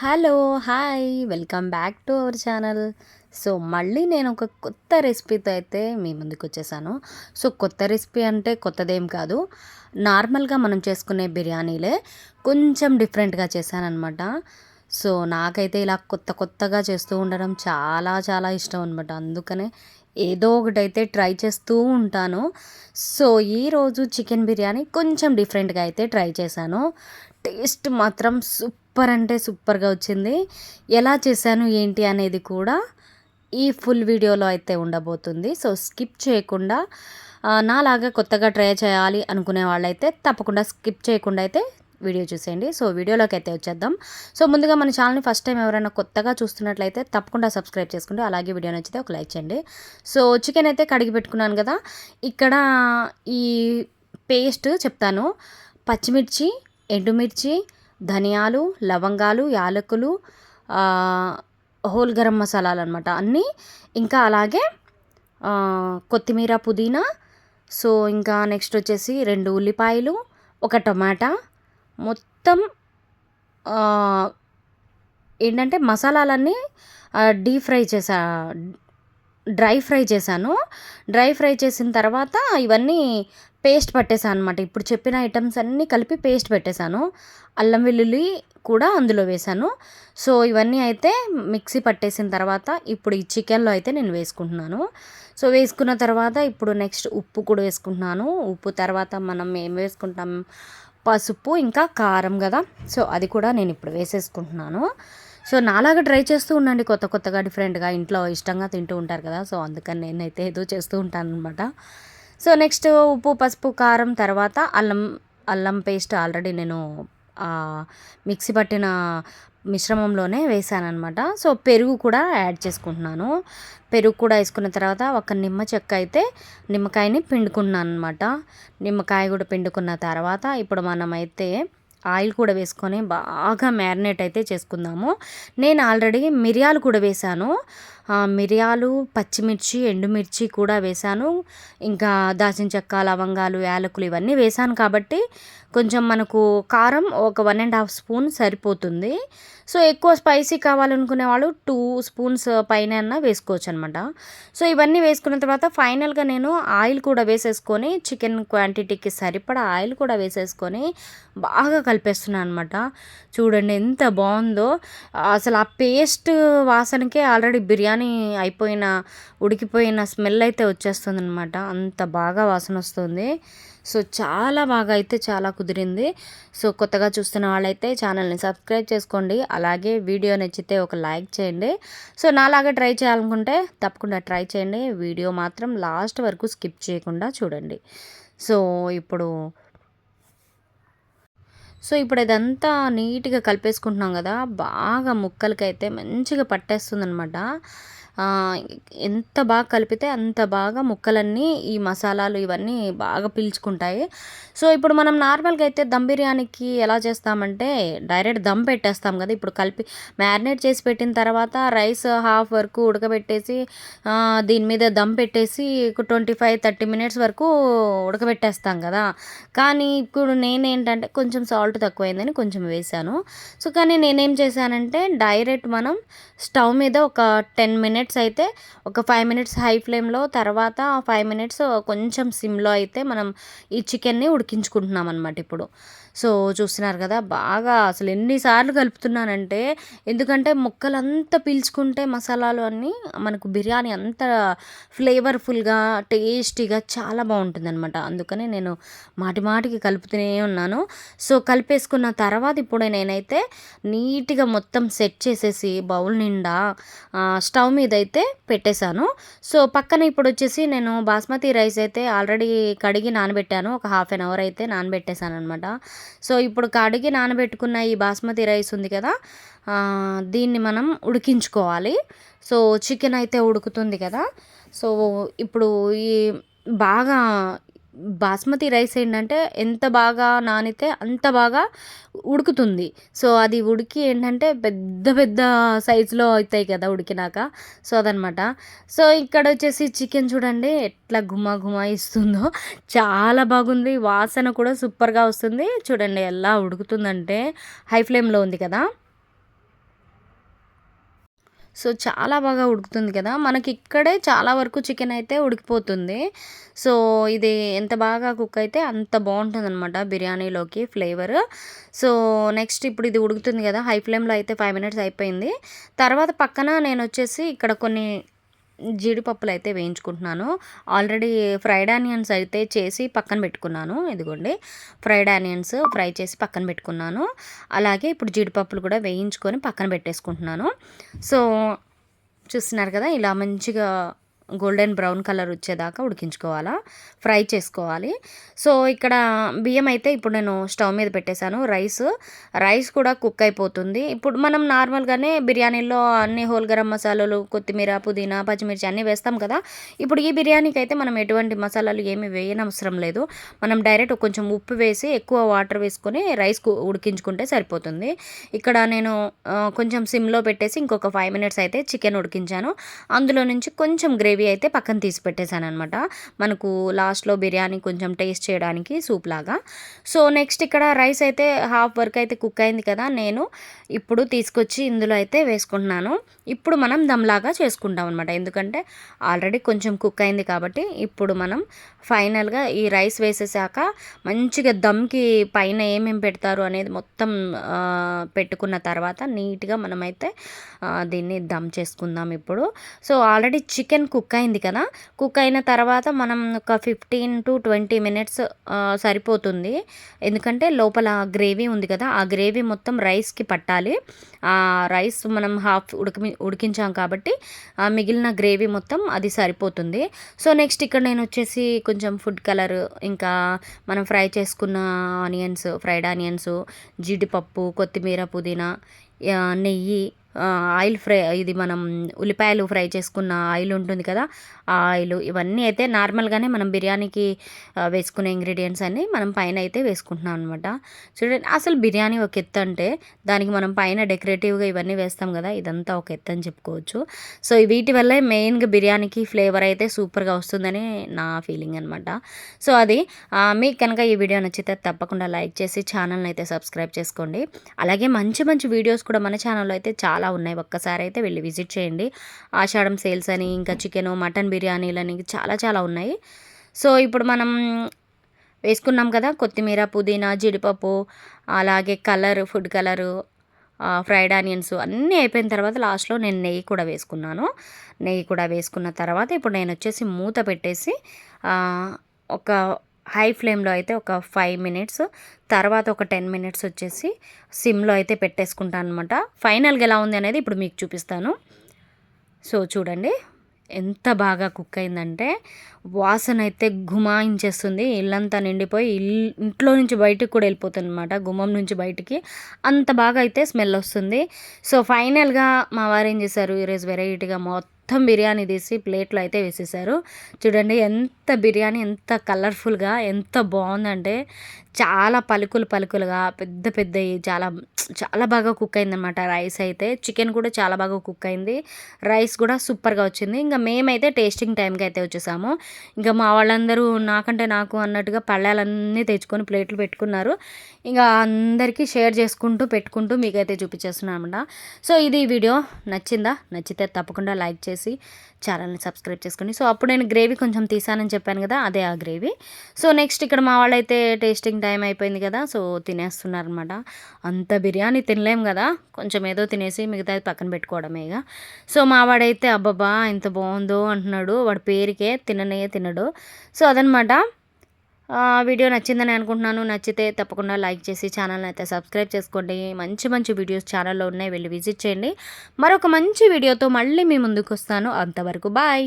Hello hi welcome back to our channel. So మళ్ళీ నేను ఒక కొత్త రెసిపీతో అయితే మీ ముందుకు వచ్చేసాను. సో కొత్త రెసిపీ అంటే కొత్తదేం కాదు. నార్మల్గా మనం చేసుకునే బిర్యానీలే కొంచెం డిఫరెంట్గా చేశానమాట సో నాకైతే ఇలా కొత్త కొత్తగా చేస్తూ ఉండడం చాలా చాలా ఇష్టం అనమాట అందుకనే ఏదో ఒకటైతే ట్రై చేస్తూ ఉంటాను. సో ఈరోజు చికెన్ బిర్యానీ కొంచెం డిఫరెంట్గా అయితే ట్రై చేశాను. టేస్ట్ మాత్రం సూపర్ సూపర్ అంటే సూపర్గా వచ్చింది. ఎలా చేశాను ఏంటి అనేది కూడా ఈ ఫుల్ వీడియోలో అయితే ఉండబోతుంది. సో స్కిప్ చేయకుండా నాలాగా కొత్తగా ట్రై చేయాలి అనుకునే వాళ్ళైతే తప్పకుండా స్కిప్ చేయకుండా అయితే వీడియో చూసేయండి. సో వీడియోలోకి అయితే వచ్చేద్దాం. సో ముందుగా మన ఛానల్ని ఫస్ట్ టైం ఎవరైనా కొత్తగా చూస్తున్నట్లయితే తప్పకుండా సబ్స్క్రైబ్ చేసుకుంటే అలాగే వీడియో నచ్చితే ఒక లైక్ చేయండి. సో చికెన్ అయితే కడిగి పెట్టుకున్నాను కదా. ఇక్కడ ఈ పేస్ట్ చెప్తాను. పచ్చిమిర్చి ఎండుమిర్చి ధనియాలు లవంగాలు యాలకులు హోల్ గరం మసాలాలు అనమాట అన్నీ ఇంకా అలాగే కొత్తిమీర పుదీనా సో ఇంకా నెక్స్ట్ వచ్చేసి రెండు ఉల్లిపాయలు ఒక టమాటా. మొత్తం ఏంటంటే మసాలాలన్నీ డీప్ ఫ్రై చేసా డ్రై ఫ్రై చేశాను. డ్రై ఫ్రై చేసిన తర్వాత ఇవన్నీ పేస్ట్ పట్టేశాను అనమాట ఇప్పుడు చెప్పిన ఐటమ్స్ అన్నీ కలిపి పేస్ట్ పెట్టేశాను. అల్లం వెల్లుల్లి కూడా అందులో వేశాను. సో ఇవన్నీ అయితే మిక్సీ పట్టేసిన తర్వాత ఇప్పుడు ఈ చికెన్లో అయితే నేను వేసుకుంటున్నాను. సో వేసుకున్న తర్వాత ఇప్పుడు నెక్స్ట్ ఉప్పు కూడా వేసుకుంటున్నాను. ఉప్పు తర్వాత మనం ఏం వేసుకుంటాం? పసుపు ఇంకా కారం కదా. సో అది కూడా నేను ఇప్పుడు వేసేసుకుంటున్నాను. సో నాలాగా ట్రై చేస్తూ ఉండండి. కొత్త కొత్తగా డిఫరెంట్గా ఇంట్లో ఇష్టంగా తింటూ ఉంటారు కదా. సో అందుకని నేనైతే ఏదో చేస్తూ ఉంటాను అనమాట సో నెక్స్ట్ ఉప్పు పసుపు కారం తర్వాత అల్లం అల్లం పేస్ట్ ఆల్రెడీ నేను మిక్సీ పట్టిన మిశ్రమంలోనే వేసానమాట సో పెరుగు కూడా యాడ్ చేసుకుంటున్నాను. పెరుగు కూడా వేసుకున్న తర్వాత ఒక నిమ్మ చెక్క అయితే నిమ్మకాయని పిండుకున్నాను అనమాట నిమ్మకాయ కూడా పిండుకున్న తర్వాత ఇప్పుడు మనమైతే ఆయిల్ కూడా వేసుకొని బాగా మ్యారినేట్ అయితే చేసుకుందాము. నేను ఆల్రెడీ మిరియాలు కూడా వేశాను మిరియాలు పచ్చిమిర్చి ఎండుమిర్చి కూడా వేశాను. ఇంకా దాల్చిన చెక్క లవంగాలు యాలకులు ఇవన్నీ వేశాను కాబట్టి కొంచెం మనకు కారం ఒక వన్ అండ్ హాఫ్ స్పూన్ సరిపోతుంది. సో ఎక్కువ స్పైసీ కావాలనుకునే వాళ్ళు టూ స్పూన్స్ పైన వేసుకోవచ్చు అనమాట సో ఇవన్నీ వేసుకున్న తర్వాత ఫైనల్గా నేను ఆయిల్ కూడా వేసేసుకొని చికెన్ క్వాంటిటీకి సరిపడా ఆయిల్ కూడా వేసేసుకొని బాగా కలిపేస్తున్నాను అనమాట చూడండి ఎంత బాగుందో. అసలు ఆ పేస్ట్ వాసనకే ఆల్రెడీ బిర్యానీ అయిపోయిన ఉడికిపోయిన స్మెల్ అయితే వచ్చేస్తుంది అనమాట అంత బాగా వాసన వస్తుంది. సో చాలా బాగా అయితే చాలా కుదిరింది. సో కొత్తగా చూస్తున్న వాళ్ళైతే ఛానల్ని సబ్స్క్రైబ్ చేసుకోండి. అలాగే వీడియో నచ్చితే ఒక లైక్ చేయండి. సో నాలాగా ట్రై చేయాలనుకుంటే తప్పకుండా ట్రై చేయండి. వీడియో మాత్రం లాస్ట్ వరకు స్కిప్ చేయకుండా చూడండి. సో ఇప్పుడు సో ఇప్పుడు ఇదంతా నీట్గా కలిపేసుకుంటున్నాం కదా. బాగా ముక్కలకైతే మంచిగా పట్టేస్తుంది అనమాట ఎంత బాగా కలిపితే అంత బాగా ముక్కలన్నీ ఈ మసాలాలు ఇవన్నీ బాగా పీల్చుకుంటాయి. సో ఇప్పుడు మనం నార్మల్గా అయితే దమ్ బిర్యానీకి ఎలా చేస్తామంటే డైరెక్ట్ దమ్ పెట్టేస్తాం కదా. ఇప్పుడు కలిపి మ్యారినేట్ చేసి పెట్టిన తర్వాత రైస్ హాఫ్ వరకు ఉడకబెట్టేసి దీని మీద దమ్ పెట్టేసి ట్వంటీ ఫైవ్ థర్టీ మినిట్స్ వరకు ఉడకబెట్టేస్తాం కదా. కానీ ఇప్పుడు నేనేంటంటే కొంచెం సాల్ట్ తక్కువైందని కొంచెం వేసాను సో కానీ నేనేం చేశానంటే డైరెక్ట్ మనం స్టవ్ మీద ఒక టెన్ మినిట్స్ మినిట్స్ అయితే ఒక ఫైవ్ మినిట్స్ హై ఫ్లేమ్లో తర్వాత ఫైవ్ మినిట్స్ కొంచెం సిమ్లో అయితే మనం ఈ చికెన్ని ఉడికించుకుంటున్నాం అనమాట ఇప్పుడు. సో చూస్తున్నారు కదా బాగా అసలు ఎన్నిసార్లు కలుపుతున్నానంటే ఎందుకంటే ముక్కలంతా పీల్చుకుంటే మసాలాలు అన్నీ మనకు బిర్యానీ అంత ఫ్లేవర్ఫుల్గా టేస్టీగా చాలా బాగుంటుంది అనమాట అందుకనే నేను మాటి మాటికి కలుపుతూనే ఉన్నాను. సో కలిపేసుకున్న తర్వాత ఇప్పుడు నేనైతే నీట్గా మొత్తం సెట్ చేసేసి బౌల్ నిండా స్టవ్ మీద అయితే పెట్టేశాను. సో పక్కన ఇప్పుడు వచ్చేసి నేను బాస్మతి రైస్ అయితే ఆల్రెడీ కడిగి నానబెట్టాను. ఒక హాఫ్ అన్ అవర్ అయితే నానబెట్టేశాను అనమాట సో ఇప్పుడు కడిగి నానబెట్టుకున్న ఈ బాస్మతి రైస్ ఉంది కదా దీన్ని మనం ఉడికించుకోవాలి. సో చికెన్ అయితే ఉడుకుతుంది కదా సో ఇప్పుడు ఈ బాగా బాస్మతి రైస్ ఏంటంటే ఎంత బాగా నానితే అంత బాగా ఉడుకుతుంది. సో అది ఉడికి ఏంటంటే పెద్ద పెద్ద సైజులో అవుతాయి కదా ఉడికినాక. సో అదనమాట. సో ఇక్కడ వచ్చేసి చికెన్ చూడండి ఎట్లా గుమా గుమా ఇస్తుందో. చాలా బాగుంది. వాసన కూడా సూపర్గా వస్తుంది. చూడండి ఎలా ఉడుకుతుందంటే హై ఫ్లేమ్లో ఉంది కదా. సో చాలా బాగా ఉడుకుతుంది కదా. మనకి ఇక్కడే చాలా వరకు చికెన్ అయితే ఉడికిపోతుంది. సో ఇది ఎంత బాగా కుక్ అయితే అంత బాగుంటుంది అనమాట బిర్యానీలోకి ఫ్లేవర్. సో నెక్స్ట్ ఇప్పుడు ఇది ఉడుకుతుంది కదా. హై ఫ్లేమ్లో అయితే ఫైవ్ మినిట్స్ అయిపోయింది. తర్వాత పక్కన నేను వచ్చేసి ఇక్కడ కొన్ని జీడిపప్పులు అయితే వేయించుకుంటున్నాను. ఆల్రెడీ ఫ్రైడ్ ఆనియన్స్ అయితే చేసి పక్కన పెట్టుకున్నాను. ఇదిగోండి. ఫ్రైడ్ ఆనియన్స్ ఫ్రై చేసి పక్కన పెట్టుకున్నాను. అలాగే ఇప్పుడు జీడిపప్పులు కూడా వేయించుకొని పక్కన పెట్టేసుకుంటున్నాను. సో చూస్తున్నారు కదా ఇలా మంచిగా గోల్డెన్ బ్రౌన్ కలర్ వచ్చేదాకా ఉడికించుకోవాలా. ఫ్రై చేసుకోవాలి. సో ఇక్కడ బియ్యం అయితే ఇప్పుడు నేను స్టవ్ మీద పెట్టేశాను. రైస్ రైస్ కూడా కుక్ అయిపోతుంది. ఇప్పుడు మనం నార్మల్గానే బిర్యానీలో అన్ని హోల్ గరం మసాలాలు కొత్తిమీర పుదీనా పచ్చిమిర్చి అన్నీ వేస్తాం కదా. ఇప్పుడు ఈ బిర్యానీకి అయితే మనం ఎటువంటి మసాలాలు ఏమి వేయనవసరం లేదు. మనం డైరెక్ట్ కొంచెం ఉప్పు వేసి ఎక్కువ వాటర్ వేసుకొని రైస్ ఉడికించుకుంటే సరిపోతుంది. ఇక్కడ నేను కొంచెం సిమ్లో పెట్టేసి ఇంకొక ఫైవ్ మినిట్స్ అయితే చికెన్ ఉడికించాను. అందులో నుంచి కొంచెం గ్రేవీ గ్రేవీ అయితే పక్కన తీసి పెట్టేశాను అనమాట మనకు లాస్ట్లో బిర్యానీ కొంచెం టేస్ట్ చేయడానికి సూప్ లాగా. సో నెక్స్ట్ ఇక్కడ రైస్ అయితే హాఫ్ వర్క్ అయితే కుక్ అయింది కదా నేను ఇప్పుడు తీసుకొచ్చి ఇందులో అయితే వేసుకుంటున్నాను. ఇప్పుడు మనం దమ్లాగా చేసుకుంటాం అనమాట ఎందుకంటే ఆల్రెడీ కొంచెం కుక్ అయింది కాబట్టి ఇప్పుడు మనం ఫైనల్గా ఈ రైస్ వేసేసాక మంచిగా దమ్కి పైన ఏమేమి పెడతారు అనేది మొత్తం పెట్టుకున్న తర్వాత నీట్గా మనమైతే దీన్ని దమ్ చేసుకుందాం ఇప్పుడు. So already chicken cook cook అయింది కదా? కుక్ అయిన తర్వాత మనం ఒక ఫిఫ్టీన్ టు ట్వంటీ మినిట్స్ సరిపోతుంది. ఎందుకంటే లోపల గ్రేవీ ఉంది కదా ఆ గ్రేవీ మొత్తం రైస్కి పట్టాలి. ఆ రైస్ మనం హాఫ్ ఉడికి ఉడికించాం కాబట్టి ఆ మిగిలిన గ్రేవీ మొత్తం అది సరిపోతుంది. సో నెక్స్ట్ ఇక్కడ నేను వచ్చేసి కొంచెం ఫుడ్ కలర్ ఇంకా మనం ఫ్రై చేసుకున్న ఆనియన్స్ ఫ్రైడ్ ఆనియన్స్ జీడిపప్పు కొత్తిమీర పుదీనా నెయ్యి ఆయిల్ ఫ్రై ఇది మనం ఉల్లిపాయలు ఫ్రై చేసుకున్న ఆయిల్ ఉంటుంది కదా ఆ ఆయిల్ ఇవన్నీ అయితే నార్మల్గానే మనం బిర్యానీకి వేసుకునే ఇంగ్రీడియంట్స్ అన్నీ మనం పైన అయితే వేసుకుంటున్నాం అనమాట చూడండి అసలు బిర్యానీ ఒక ఎత్తు అంటే దానికి మనం పైన డెకరేటివ్గా ఇవన్నీ వేస్తాం కదా ఇదంతా ఒక ఎత్తు అని చెప్పుకోవచ్చు. సో వీటి వల్లే మెయిన్గా బిర్యానీకి ఫ్లేవర్ అయితే సూపర్గా వస్తుందని నా ఫీలింగ్ అనమాట సో అది మీకు కనుక ఈ వీడియో నచ్చితే తప్పకుండా లైక్ చేసి ఛానల్ని అయితే సబ్స్క్రైబ్ చేసుకోండి. అలాగే మంచి మంచి వీడియోస్ కూడా మన ఛానల్లో అయితే చాలా చాలా ఉన్నాయి. ఒక్కసారి అయితే వెళ్ళి విజిట్ చేయండి. ఆషాఢం సేల్స్ అని ఇంకా చికెను మటన్ బిర్యానీలు అని చాలా చాలా ఉన్నాయి. సో ఇప్పుడు మనం వేసుకున్నాం కదా కొత్తిమీర పుదీనా జీడిపప్పు అలాగే colour food colour fried onions అన్నీ అయిపోయిన తర్వాత లాస్ట్లో నేను నెయ్యి కూడా వేసుకున్నాను. నెయ్యి కూడా వేసుకున్న తర్వాత ఇప్పుడు నేను వచ్చేసి మూత పెట్టేసి ఒక హై ఫ్లేమ్లో అయితే ఒక ఫైవ్ మినిట్స్ తర్వాత ఒక టెన్ మినిట్స్ వచ్చేసి సిమ్లో అయితే పెట్టేసుకుంటాను అనమాట ఫైనల్గా ఎలా ఉంది అనేది ఇప్పుడు మీకు చూపిస్తాను. సో చూడండి. ఎంత బాగా కుక్ అయిందంటే వాసన అయితే గుమాయించేస్తుంది ఇల్లంతా నిండిపోయి ఇల్ ఇంట్లో నుంచి బయటకు కూడా వెళ్ళిపోతుంది అనమాట గుమ్మం నుంచి బయటికి అంత బాగా అయితే స్మెల్ వస్తుంది. సో ఫైనల్గా మా వారు ఏం చేశారు? ఈరోజు వెరైటీగా మొత్తం మొత్తం బిర్యానీ తీసి ప్లేట్లో అయితే వేసేసారు చూడండి ఎంత బిర్యానీ ఎంత కలర్ఫుల్గా ఎంత బాగుందంటే చాలా పలుకులు పలుకులుగా పెద్ద పెద్దవి చాలా చాలా బాగా కుక్ అయిందనమాట రైస్ అయితే. చికెన్ కూడా చాలా బాగా కుక్ అయింది. రైస్ కూడా సూపర్గా వచ్చింది. ఇంకా మేమైతే టేస్టింగ్ టైంకి అయితే వచ్చేసాము. ఇంకా మా వాళ్ళందరూ నాకంటే నాకు అన్నట్టుగా పళ్ళాలన్నీ తెచ్చుకొని ప్లేట్లు పెట్టుకున్నారు. ఇంకా అందరికీ షేర్ చేసుకుంటూ పెట్టుకుంటూ మీకైతే చూపించేస్తున్నాను అనమాట సో ఇది వీడియో. నచ్చిందా? నచ్చితే తప్పకుండా లైక్ చేసి ఛానల్ని సబ్స్క్రైబ్ చేసుకోండి సో అప్పుడు నేను గ్రేవీ కొంచెం తీసానని చెప్పాను కదా అదే ఆ గ్రేవీ. సో నెక్స్ట్ ఇక్కడ మా వాళ్ళైతే టేస్టింగ్ టైం అయిపోయింది కదా సో తినేస్తున్నారనమాట అంత బిర్యానీ తినలేం కదా కొంచెం ఏదో తినేసి మిగతాది పక్కన పెట్టుకోవడమే ఇక. సో మా వాడైతే అబ్బబ్బా ఎంత బాగుందో అంటున్నాడు. వాడి పేరుకే తిననే తినడు. సో అదనమాట వీడియో నచ్చిందని అనుకుంటున్నాను. నచ్చితే తప్పకుండా లైక్ చేసి ఛానల్ని అయితే సబ్స్క్రైబ్ చేసుకోండి. మంచి మంచి వీడియోస్ ఛానల్లో ఉన్నాయి. వెళ్ళి విజిట్ చేయండి. మరొక మంచి వీడియోతో మళ్ళీ మీ ముందుకు వస్తాను. అంతవరకు బాయ్.